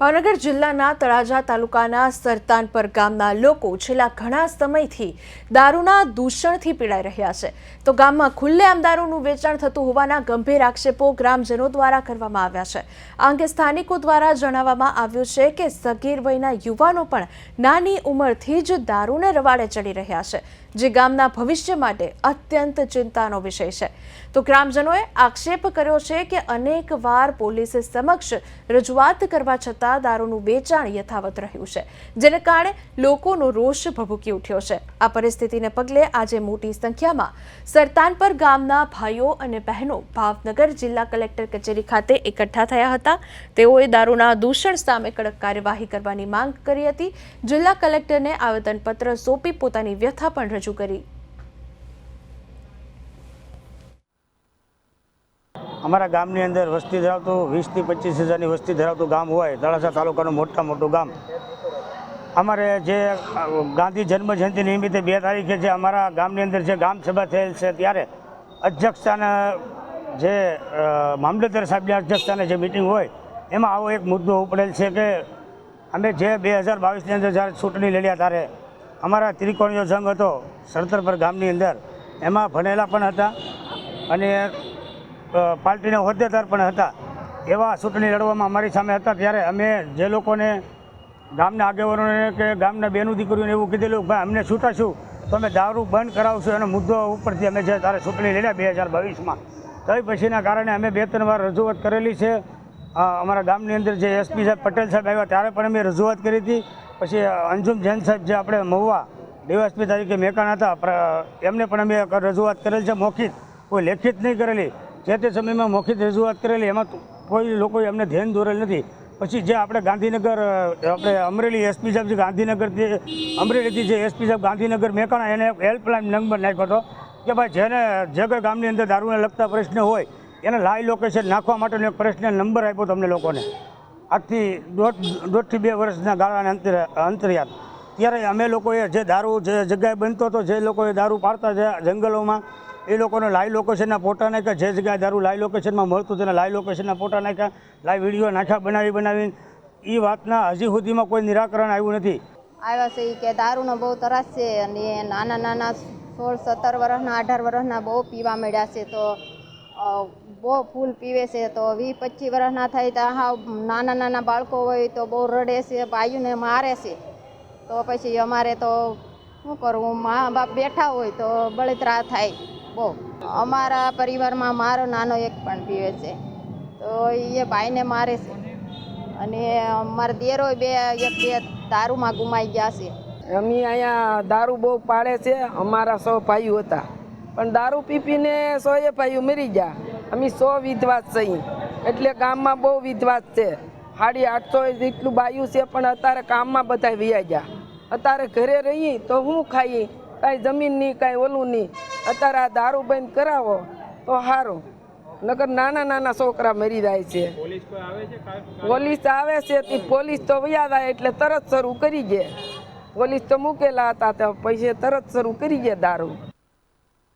ભાવનગર જિલ્લાના તળાજા તાલુકાના સરતાનપર ગામના લોકો છેલ્લા ઘણા સમયથી દારૂના દૂષણથી પીડાઈ રહ્યા છે. તો ગામમાં ખુલ્લેઆમ દારૂનું વેચાણ થતું હોવાના ગંભીર આક્ષેપો ગ્રામજનો દ્વારા કરવામાં આવ્યા છે. આ અંગે સ્થાનિકો દ્વારા જણાવવામાં આવ્યું છે કે સગીર વયના યુવાનો પણ નાની ઉંમરથી જ દારૂને રવાડે ચડી રહ્યા છે, જે ગામના ભવિષ્ય માટે અત્યંત ચિંતાનો વિષય છે. તો ગ્રામજનોએ આક્ષેપ કર્યો છે કે અનેક વાર પોલીસ સમક્ષ રજૂઆત કરવા છતાં દારૂનું વેચાણ યથાવત રહ્યું છે, જેને કારણે લોકોનો રોષ ભભૂકી ઉઠ્યો છે. આ પરિસ્થિતિને પગલે આજે મોટી સંખ્યામાં સરતાનપર ગામના ભાઈઓ અને બહેનો ભાવનગર જિલ્લા કલેક્ટર કચેરી ખાતે એકઠા થયા હતા. તેઓએ દારૂના દૂષણ સામે કડક કાર્યવાહી કરવાની માંગ કરી હતી. જિલ્લા કલેક્ટરને આવેદનપત્ર સોંપી પોતાની વ્યથા પણ રજૂ કરી. અમારા ગામની અંદર વસ્તી ધરાવતું, વીસથી પચીસ હજારની વસ્તી ધરાવતું ગામ હોય તળાસા તાલુકાનું મોટા મોટું ગામ. અમારે જે ગાંધી જન્મ જયંતિ નિમિત્તે બે તારીખે જે અમારા ગામની અંદર જે ગામ સભા થયેલ છે ત્યારે અધ્યક્ષતાના જે મામલતદાર સાહેબની અધ્યક્ષતાને જે મિટિંગ હોય, એમાં આવો એક મુદ્દો ઉપડેલ છે કે અમે જે બે હજાર બાવીસની અંદર જ્યારે ચૂંટણી લડ્યા ત્યારે અમારા ત્રિકોણીયો જંગ હતો સરતરપર ગામની અંદર. એમાં ભણેલા પણ હતા અને પાર્ટીના હોદ્દેદાર પણ હતા. એવા ચૂંટણી લડવામાં અમારી સામે હતા ત્યારે અમે જે લોકોને ગામના આગેવાનોને કે ગામના બેનું દીકરીઓને એવું કીધેલું ભાઈ, અમને છૂટાશું, તો અમે દારૂ બંધ કરાવશું. એનો મુદ્દો ઉપરથી અમે જે તારે ચૂંટણી લડ્યા બે હજાર બાવીસમાં. તો પછીના કારણે અમે બે ત્રણ વાર રજૂઆત કરેલી છે. અમારા ગામની અંદર જે એસપી સાહેબ પટેલ સાહેબ આવ્યા ત્યારે પણ અમે રજૂઆત કરી હતી. પછી અંજુમ જૈન સાહેબ જે આપણે મહુવા ડીવાયસપી તરીકે મેકાણ હતા એમને પણ અમે રજૂઆત કરેલ છે. મૌખિત કોઈ લેખિત નહીં કરેલી. જે તે સમયમાં મૌખિક રજૂઆત કરેલી, એમાં કોઈ લોકોએ અમને ધ્યાન દોરેલ નથી. પછી જે આપણે ગાંધીનગર આપણે અમરેલી એસપી સાહેબ જે ગાંધીનગરથી અમરેલીથી જે એસપી સાહેબ ગાંધીનગર મેકાણા, એને હેલ્પલાઇન નંબર નાખ્યો હતો કે ભાઈ જેને જે કોઈ ગામની અંદર દારૂને લગતા પ્રશ્ન હોય, એને લાઈવ લોકેશન નાખવા માટેનો એક પ્રશ્ન નંબર આપ્યો તમને લોકોને. આજથી દોઢ, દોઢથી બે વર્ષના ગાળાને અંતર, અંતરિયાત. ત્યારે અમે લોકોએ જે દારૂ જે જગ્યાએ બનતો હતો, જે લોકોએ દારૂ પાડતા છે જંગલોમાં એ લોકોને લાઈવ લોકેશનના ફોટા નાખ્યા. જે જગ્યાએ દારૂ લાઈવ લોકેશનમાં મળતું તેના લાઈવ લોકેશનના ફોટા નાખ્યા. લાઈવ વીડિયો નાખ્યા, બનાવી, બનાવીને. એ વાતના હજી સુધીમાં કોઈ નિરાકરણ આવ્યું નથી. આવ્યા છે કે દારૂનો બહુ તરાસ છે અને નાના નાના સોળ, સત્તર વર્ષના, અઢાર વર્ષના બહુ પીવા મળ્યા છે તો બહુ ફૂલ પીવે છે તો વીસ, પચીસ વર્ષના થાય તો હા નાના નાના બાળકો હોય તો બહુ રડે છે, ભાઈઓને મારે છે. તો પછી અમારે તો શું કરવું મા બાપ બેઠા હોય તો બળતરા થાય. બહુ. અમારા પરિવારમાં મારો નાનો એક પણ પીવે છે. તો એ ભાઈને મારે છે. અને મારા દેરો બે, એક બે દારૂમાં ગુમાઈ ગયા છે. અમે અહીંયા દારૂ બહુ પાડે છે, અમારા સો ભાઈઓ હતા. પણ દારૂ પી પીને સો એ ભાઈઓ મરી ગયા. અમે સો વિધવાસ છીએ. એટલે ગામમાં બહુ વિધવાસ છે. સાડી આઠસો જેટલું બાયું છે, પણ અત્યારે કામમાં બધા વ્યાઈ ગયા. અત્યારે ઘરે રહીએ તો હું ખાઈએ? કાંઈ જમીન નહીં કાંઈ ઓલું નહીં અત્યારે આ દારૂ બંધ કરાવો તો સારું નગર નાના નાના છોકરા મરી જાય છે. પોલીસ આવે છે? તે પોલીસ તો વયા જાય એટલે તરત શરૂ કરી ગયા પોલીસ તો મૂકેલા હતા તો પૈસે તરત શરૂ કરી ગયા દારૂ.